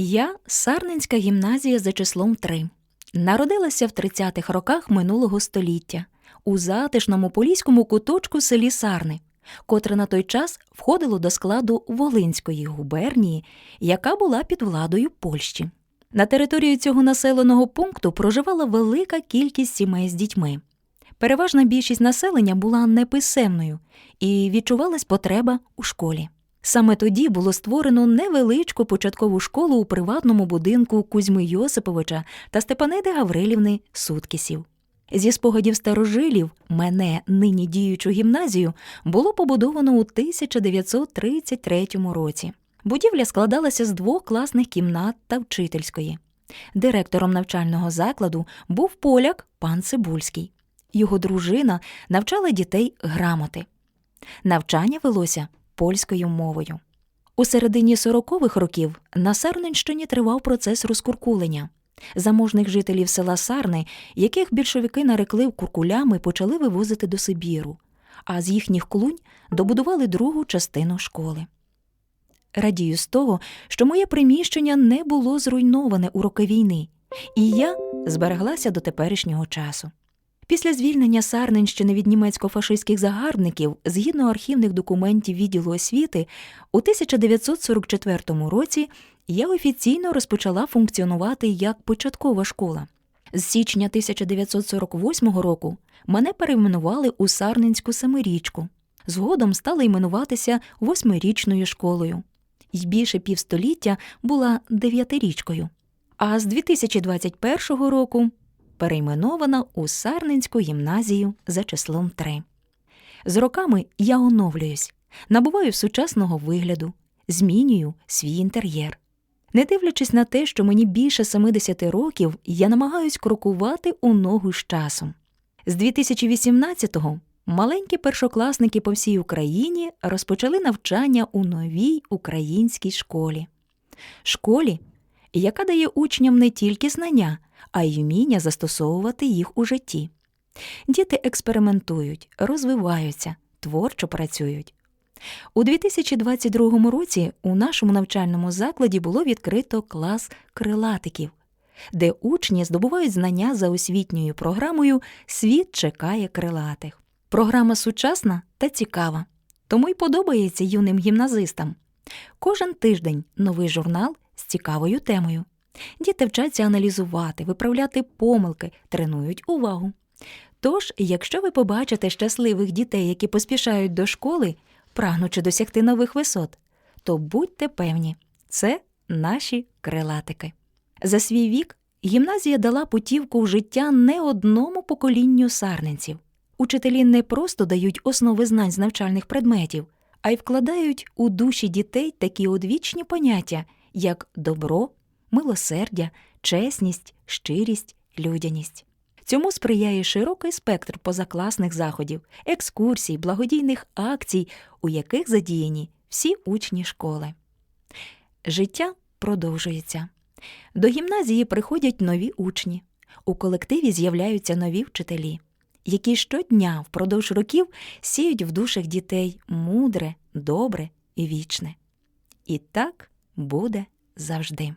Я Сарненська гімназія за числом 3. Народилася в 30-х роках минулого століття у затишному поліському куточку селі Сарни, котре на той час входило до складу Волинської губернії, яка була під владою Польщі. На території цього населеного пункту проживала велика кількість сімей з дітьми. Переважна більшість населення була неписемною і відчувалась потреба у школі. Саме тоді було створено невеличку початкову школу у приватному будинку Кузьми Йосиповича та Степаниди Гаврилівни Суткісів. Зі спогадів старожилів мене, нині діючу гімназію, було побудовано у 1933 році. Будівля складалася з двох класних кімнат та вчительської. Директором навчального закладу був поляк пан Цибульський. Його дружина навчала дітей грамоти. Навчання велося польською мовою. У середині 40-х років на Сарненщині тривав процес розкуркулення. Заможних жителів села Сарни, яких більшовики нарекли куркулями, почали вивозити до Сибіру, а з їхніх клунь добудували другу частину школи. Радію з того, що моє приміщення не було зруйноване у роки війни, і я збереглася до теперішнього часу. Після звільнення Сарненщини від німецько-фашистських загарбників, згідно архівних документів відділу освіти, у 1944 році я офіційно розпочала функціонувати як початкова школа. З січня 1948 року мене перейменували у Сарненську семирічку. Згодом стала іменуватися восьмирічною школою. І більше півстоліття була дев'ятирічкою. А з 2021 року перейменована у Сарненську гімназію за числом 3. З роками я оновлююсь, набуваю сучасного вигляду, змінюю свій інтер'єр. Не дивлячись на те, що мені більше 70 років, я намагаюсь крокувати у ногу з часом. З 2018-го маленькі першокласники по всій Україні розпочали навчання у новій українській школі. Школі, яка дає учням не тільки знання, а й вміння застосовувати їх у житті. Діти експериментують, розвиваються, творчо працюють. У 2022 році у нашому навчальному закладі було відкрито клас крилатиків, де учні здобувають знання за освітньою програмою Світ чекає крилатих. Програма сучасна та цікава, тому й подобається юним гімназистам. Кожен тиждень новий журнал з цікавою темою. Діти вчаться аналізувати, виправляти помилки, тренують увагу. Тож, якщо ви побачите щасливих дітей, які поспішають до школи, прагнучи досягти нових висот, то будьте певні, це наші крилатики. За свій вік гімназія дала путівку в життя не одному поколінню сарненців. Учителі не просто дають основи знань з навчальних предметів, а й вкладають у душі дітей такі одвічні поняття, як добро, милосердя, чесність, щирість, людяність. Цьому сприяє широкий спектр позакласних заходів, екскурсій, благодійних акцій, у яких задіяні всі учні школи. Життя продовжується. До гімназії приходять нові учні. У колективі з'являються нові вчителі, які щодня впродовж років сіють в душах дітей мудре, добре і вічне. І так буде завжди.